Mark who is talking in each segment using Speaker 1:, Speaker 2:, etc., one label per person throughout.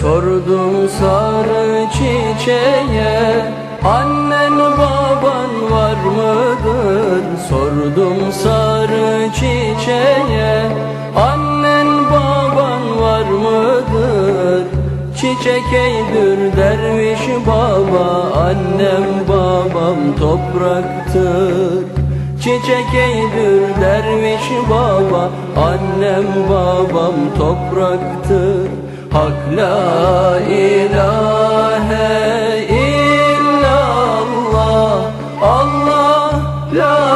Speaker 1: Sordum sarı çiçeğe Annen baban var mıdır? Sordum sarı çiçeğe Annen baban var mıdır? Çiçek eydür derviş baba Annem babam topraktır Çiçek eydür derviş baba Annem babam topraktır Hak la ilahe illallah. Allah la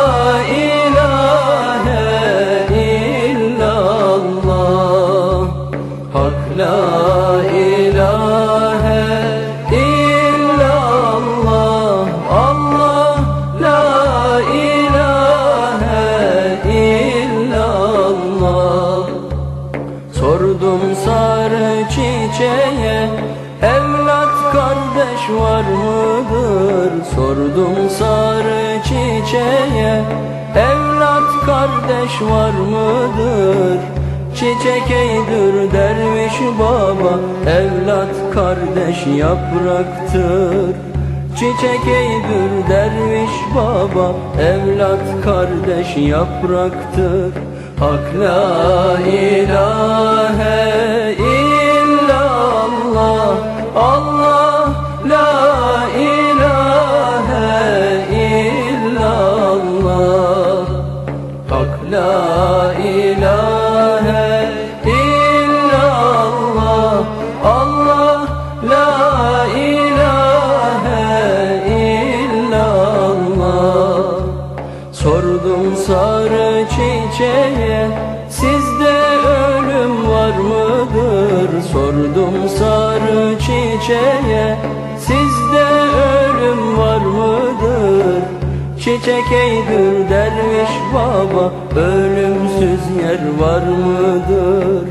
Speaker 1: çiçeğe Evlat kardeş var mıdır? Sordum sarı çiçeğe Evlat kardeş var mıdır? Çiçek eydür derviş baba Evlat kardeş yapraktır Çiçek eydür derviş baba Evlat kardeş yapraktır Hak la ilahe la ilahe illallah Allah la ilahe illallah Sordum sarı çiçeğe Sizde ölüm var mıdır? Sordum sarı çiçeğe Çiçek eydür derviş baba Ölümsüz yer var mıdır?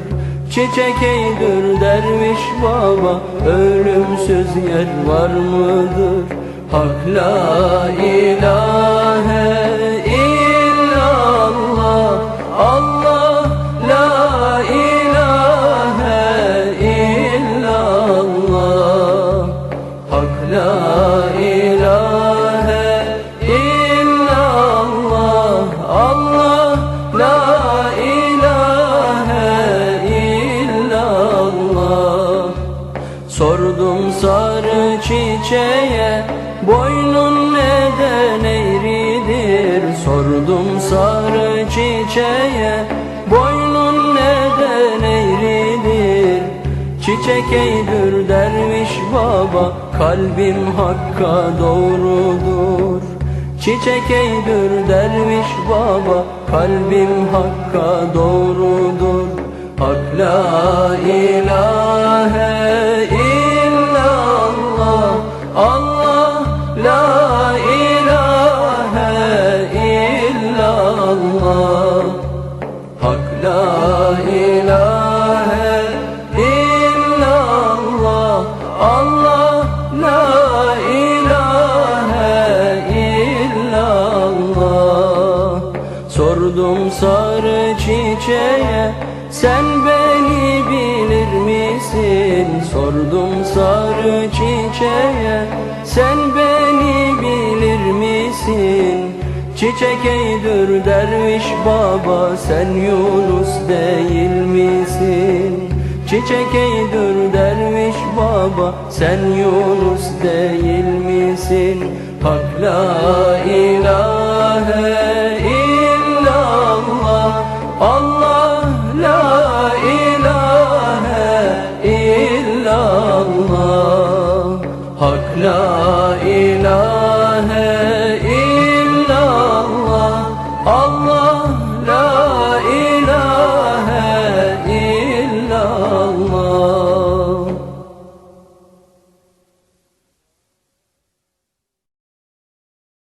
Speaker 1: Çiçek eydür derviş baba Ölümsüz yer var mıdır? Hak la ilahe çiçeğe Boynun neden eğridir Sordum sarı çiçeğe Boynun neden eğridir Çiçek eydür derviş baba Kalbim hakka doğrudur. Çiçek eydür derviş baba Kalbim hakka doğrudur. Hak la ilahe Hak la ilahe illallah Allah la ilahe illallah Sordum sarı çiçeğe sen beni bilir misin? Sordum sarı çiçeğe sen Çiçek eydür derviş baba sen Yunus değil misin? Çiçek eydür derviş baba sen Yunus değil misin? Hak la ilahe illallah Allah la ilahe illallah Hak la ilahe